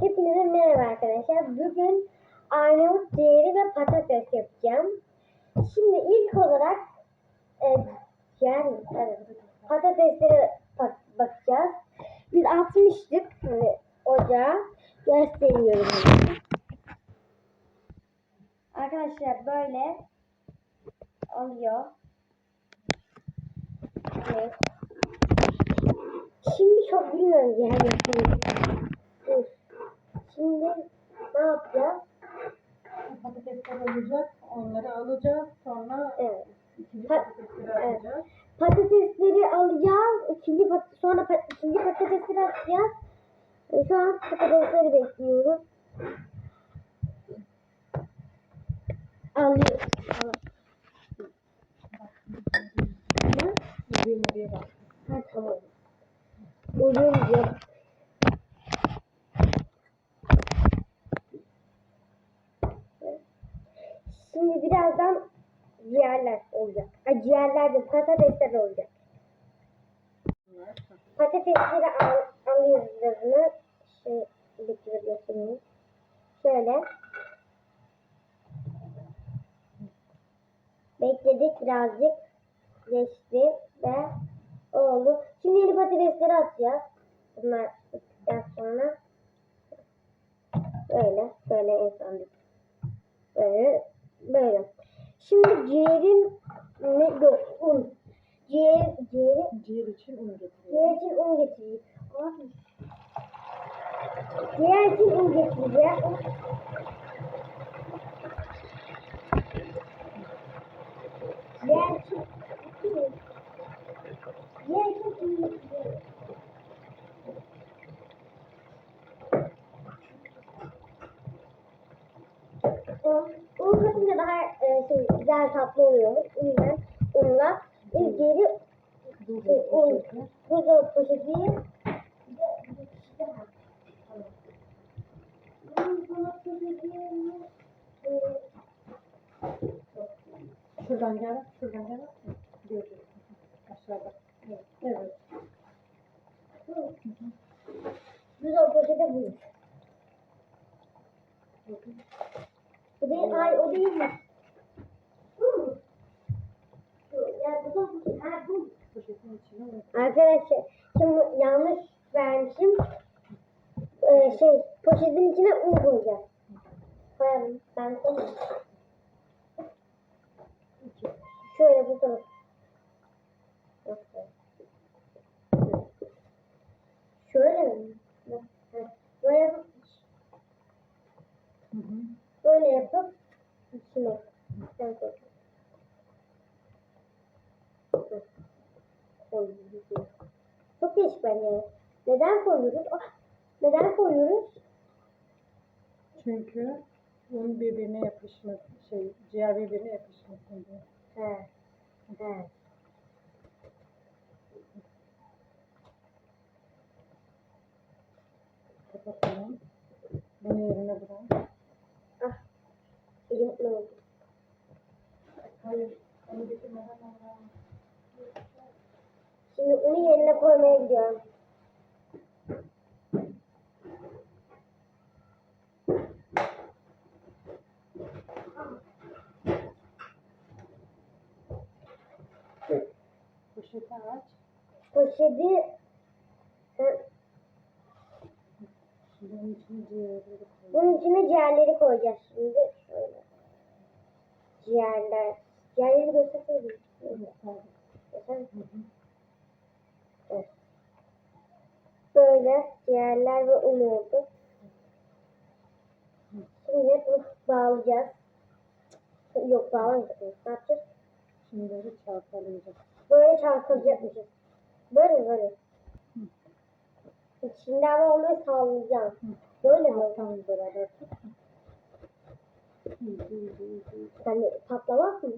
Hepinize merhaba arkadaşlar. Bugün Arnavut ciğeri ve patates yapacağım. Şimdi ilk olarak e, mi? Evet. Patateslere bak- bakacağız. Biz atmıştık hani ocağa. Gösteriyorum. Arkadaşlar böyle alıyor. Evet. Şimdi çok bilmiyorum yani. Şimdi ne yapacağız? Patatesler olacak, onları alacağız. Sonra Evet. ikinci Pa- patatesleri evet. alacağız. Patatesleri alacağız. İkinci pat sonra pa- ikinci patatesleri atacağız. E, Şu an patatesleri bekliyoruz. Alıyoruz. Tamam. Tamam. Yediğim oraya bak. Ha tamam. Uyuyunca. Şimdi birazdan ciğerler olacak. De patatesler olacak. Patatesleri al, alıyoruz. Şey, bir göstereyim. Şöyle. Bekledik birazcık. Geçti ve oldu. Şimdi yeni patatesleri atacağız. Bunlar bittikten sonra böyle, böyle en son böyle, böyle. Şimdi ciğerin ne yok un. Ciğer, ciğeri, Ciğer için un getiriyor. ciğer için un getireyim. Abi. Ciğer için un getireceğim. Ciğer için Ciğer için un getireceğim. Un, un katınca daha e, şey, güzel tatlı oluyor. O yüzden unla ilk yeri un, buzdolabı poşeti bir işte var. Buzdolabı poşeti, e, Şuradan gel, şuradan gel. Göreceksin. Aşağıda. Evet. evet. buzdolabı poşeti bu. Bu değil, ay o değil mi? Bu mu? Şu, ya buzdolabı poşeti, ha bu. Poşetin içine un. Arkadaşlar şimdi yanlış vermişim. Ee, şey poşetin içine un koyacağız. Koyalım. Ben koyayım. Şöyle bu böyle. Şöyle mi? Böyle yapıp böyle yapıp içine. Sen koy. Koy. Çok değişik bence. Neden koyuyoruz? Ah, neden koyuyoruz? Çünkü un birbirine yapışmasın, şey, ciğer birbirine yapışmasın diye. He. He. Kapatalım. Bunu yerine bırak. Ah. Elim ne oldu? Hayır, onu getirmeden sonra. Şimdi onu yerine gidiyorum. Poşeti aç. Poşeti onun içine ciğerleri koy. bunun içine ciğerleri koyacağız şimdi. Şöyle. Ciğerler. Ciğerleri gösterseydim. Gösterdim. Göster. Hı hı. Evet. Böyle ciğerler ve un oldu. Şimdi bunu bağlayacağız. Yok bağlamayacağız. Ne yapacağız? Şimdi böyle çalkalayacağız. Böyle çalkalayacakmışız. Böyle böyle? İçinde ama onu sallayacağım. Hı. Böyle mi? Tamam. Hı, hı, hı, hı. Yani patlamaz mı?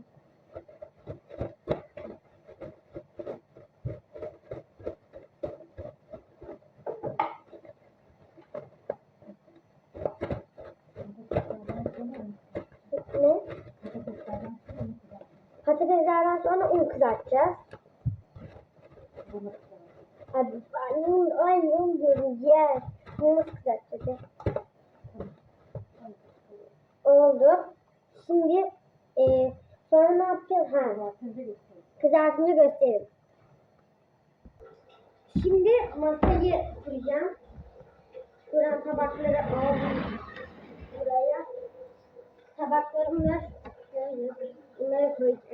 bırakacağız. Hadi annem, annem göreceğiz. Bunu kızartacağız. Oldu. Şimdi e, sonra ne yapacağız? Ha. Kızartınca gösterelim. Şimdi masayı kuracağım. Kuran tabakları aldım buraya. Tabaklarımı da şöyle bunları koyacağım.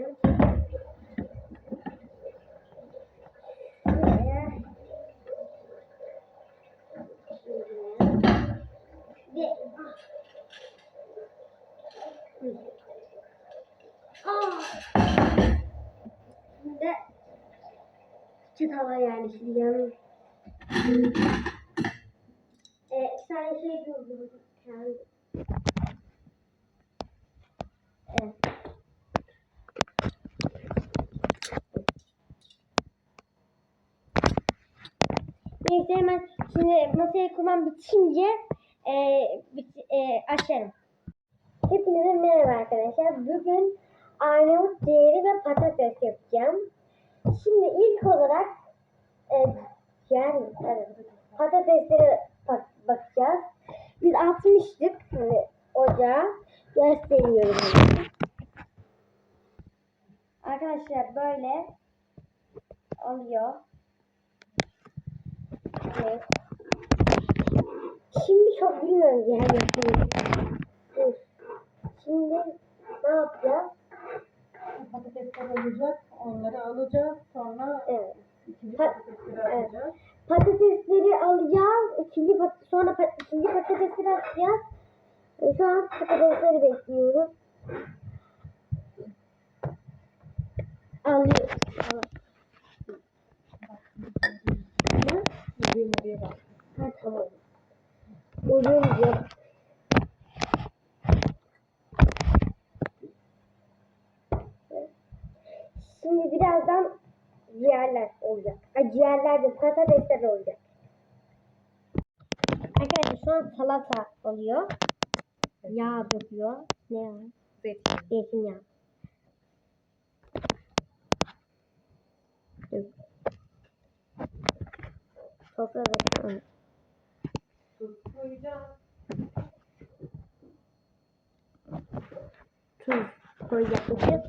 Çatala yerleştireceğim. Ee, bir tane şey buldum. Kendi. Evet. Neyse hemen şimdi masayı kurmam bitince e, bit, e, açarım. Hepinize merhaba arkadaşlar. Bugün Arnavut ciğeri ve patates yapacağım. Şimdi ilk olarak e, yani evet, patateslere bak, bakacağız. Biz atmıştık hani ocağa. Gösteriyorum. Arkadaşlar böyle oluyor. Evet. Şimdi çok bilmiyorum yani. Şimdi ne yapacağız? Patatesler olacak. Onları alacağız. Sonra Evet. ikinci Pa- patatesleri evet. alacağız. Patatesleri alacağız. İkinci pat- sonra pa- ikinci patatesleri atacağız. E, Şu an patatesleri bekliyoruz. Alıyoruz. Yediğim oraya bak. Ha tamam. Şimdi birazdan ciğerler olacak. Ay ciğerler de patatesler olacak. Arkadaşlar şu an salata oluyor. Yağ döküyor. Ne yağı? Zeytin. Zeytinyağı. Dur. Sofra da Tuz koyacakmışız.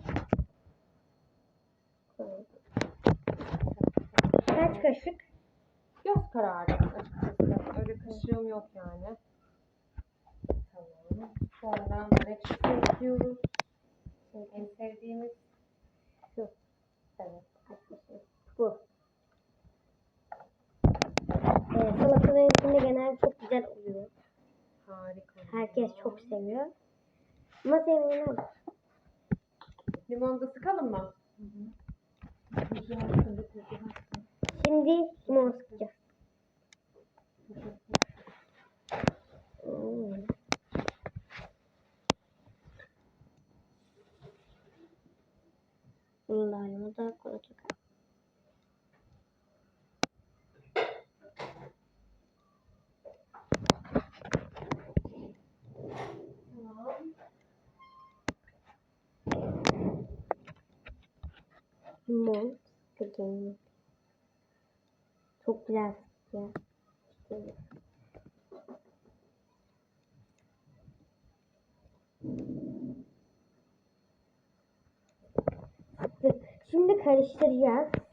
Kaç kaşık? Göz kararı açıkçası. Öyle kaşığım yok yani. Tamam. Sonra ekşisi ekliyoruz. En sevdiğimiz Şu. Evet. kaç kaşık? Bu. Ee, salataların içinde genelde çok güzel oluyor. harika. Herkes çok seviyor. Ama sevmeyen Limon da sıkalım mı? Şimdi limon sıkacağız. Hmm. Bunlarımı da koyacak. Tamam. Limon sıkacağım. Çok güzel sıkıyor. İşte. Şimdi karıştıracağız.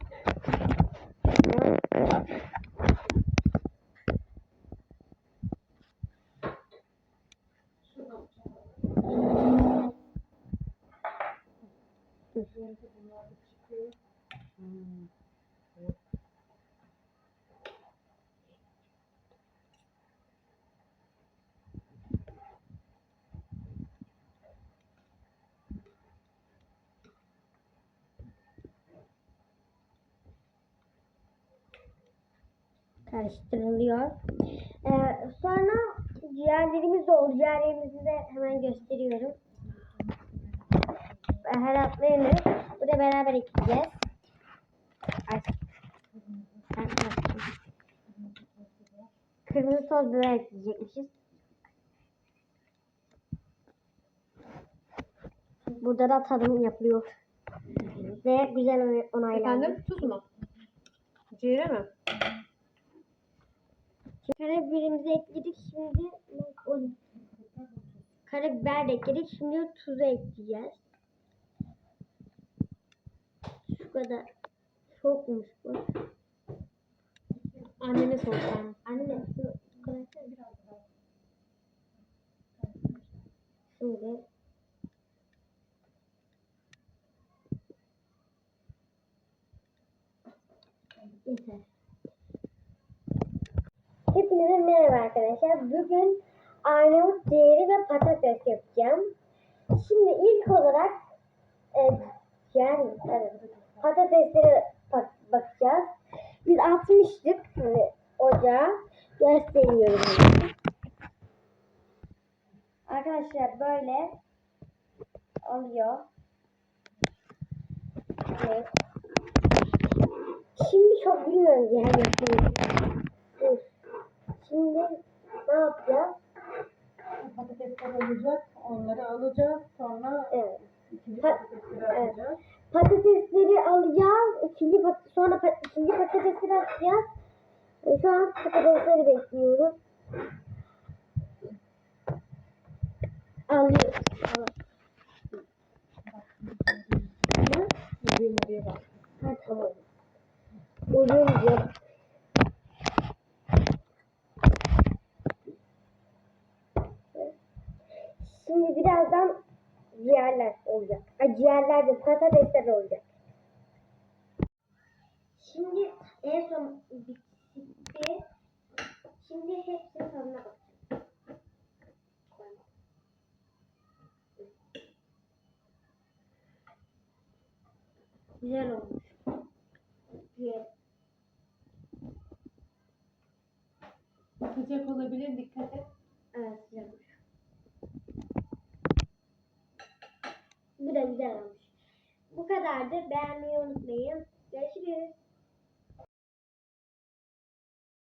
Karıştırılıyor. Ee, sonra ciğerlerimiz de olur. Ciğerlerimizi de hemen gösteriyorum. Baharatlarını burada beraber ekleyeceğiz. Ay. Ay, ay. Kırmızı toz biber ekleyecekmişiz. Burada da tadım yapılıyor. Ve güzel onaylandı. Efendim tuz mu? Ciğere mi? Karabibirimizi ekledik. Şimdi karabiber de ekledik. Şimdi tuzu ekleyeceğiz. Şu kadar. Çokmuş bu. Annene sor sen. Anne şu kadar. Şimdi Yeter. Hepinize merhaba arkadaşlar. Bugün Arnavut ciğeri ve patates yapacağım. Şimdi ilk olarak e, yani evet, patateslere bak- bakacağız. Biz atmıştık hani ocağa. Gösteriyorum. Arkadaşlar böyle oluyor. Evet. Şimdi çok bilmiyorum yani. Şimdi ne yapacağız? Patatesler olacak. Onları alacağız. Sonra Evet. ikinci Pa- patatesleri evet. atacağız. Patatesleri alacağız. İkinci pat sonra pa- ikinci patatesleri atacağız. E, Şu an patatesleri bekliyoruz. Alıyoruz. Tamam. Hı? Yürüyün oraya bak. Ha tamam. Oyuncu. Birazdan ciğerler olacak. Ay, ciğerler de patatesler olacak. Şimdi en son bitti. Şimdi hepsinin tadına bakacağım. Güzel olmuş. Ciğer. Sıcak olabilir. Dikkat et. vardı. Beğenmeyi unutmayın. Görüşürüz.